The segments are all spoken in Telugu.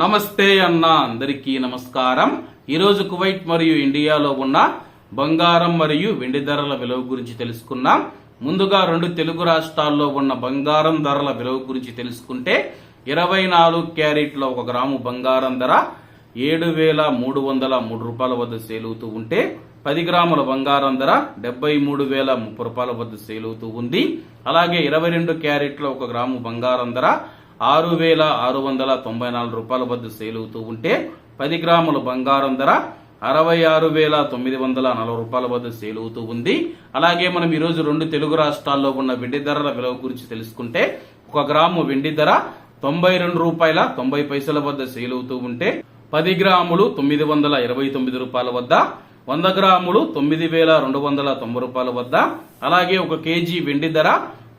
నమస్తే అన్న అందరికీ నమస్కారం. ఈరోజు కువైట్ మరియు ఇండియాలో ఉన్న బంగారం మరియు వెండి ధరల విలువ గురించి తెలుసుకున్నాం ముందుగా రెండు తెలుగు రాష్ట్రాల్లో ఉన్న బంగారం ధరల విలువ గురించి తెలుసుకుంటే ఇరవై నాలుగు క్యారెట్ల ఒక గ్రాము బంగారం ధర ఏడు వేల మూడు వందల మూడు రూపాయల వద్ద సేలుతూ ఉంటే పది గ్రాముల బంగారం ధర డెబ్బై మూడు వేల ముప్పై రూపాయల వద్ద సేలుతూ ఉంది. అలాగే ఇరవై రెండు క్యారెట్ల ఒక గ్రాము బంగారం ధర ఆరు వేల ఆరు వందల తొంభై నాలుగు రూపాయల వద్ద సేలుతూ ఉంటే పది గ్రాముల బంగారం ధర అరవై ఆరు వేల తొమ్మిది వందల నలభై రూపాయల వద్ద సేలుతూ ఉంది. అలాగే మనం ఈరోజు రెండు తెలుగు రాష్ట్రాల్లో ఉన్న వెండి ధరల విలువ గురించి తెలుసుకుంటే ఒక గ్రాము వెండి ధర తొంభై రెండు రూపాయల తొంభై పైసల వద్ద సేలుతూ ఉంటే పది గ్రాములు తొమ్మిది వందల ఇరవై తొమ్మిది రూపాయల వద్ద వంద గ్రాములు తొమ్మిది వేల రెండు వందల తొంభై రూపాయల వద్ద అలాగే ఒక కేజీ వెండి ధర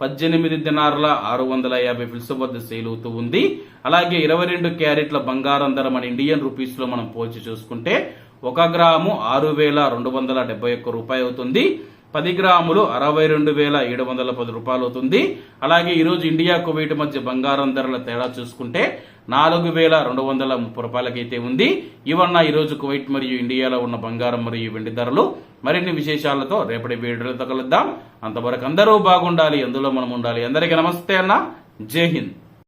పద్దెనిమిది దినార్ల ఆరు వందల యాభై ఫిల్స్ వద్ద సేల్ అవుతూ ఉంది. అలాగే ఇరవై రెండు క్యారెట్ల బంగారం ధర మన ఇండియన్ రూపీస్లో మనం పోల్చి చూసుకుంటే ఒక గ్రాము ఆరు వేల రెండు వందల డెబ్బై ఒక్క రూపాయి అవుతుంది. పది గ్రాములు అరవై రెండు వేల ఏడు వందల పది రూపాయలు అవుతుంది. అలాగే ఈరోజు ఇండియా కువైట్ మధ్య బంగారం ధరల తేడా చూసుకుంటే నాలుగు వేల రెండు వందల ముప్పై రూపాయలకైతే ఉంది. ఇవన్న ఈరోజు కువైట్ మరియు ఇండియాలో ఉన్న బంగారం మరియు వెండి ధరలు. మరిన్ని విశేషాలతో రేపటి వీడియోలతో కలుద్దాం. అంతవరకు అందరూ బాగుండాలి. అందులో మనం ఉండాలి. అందరికీ నమస్తే అన్న. జై హింద్.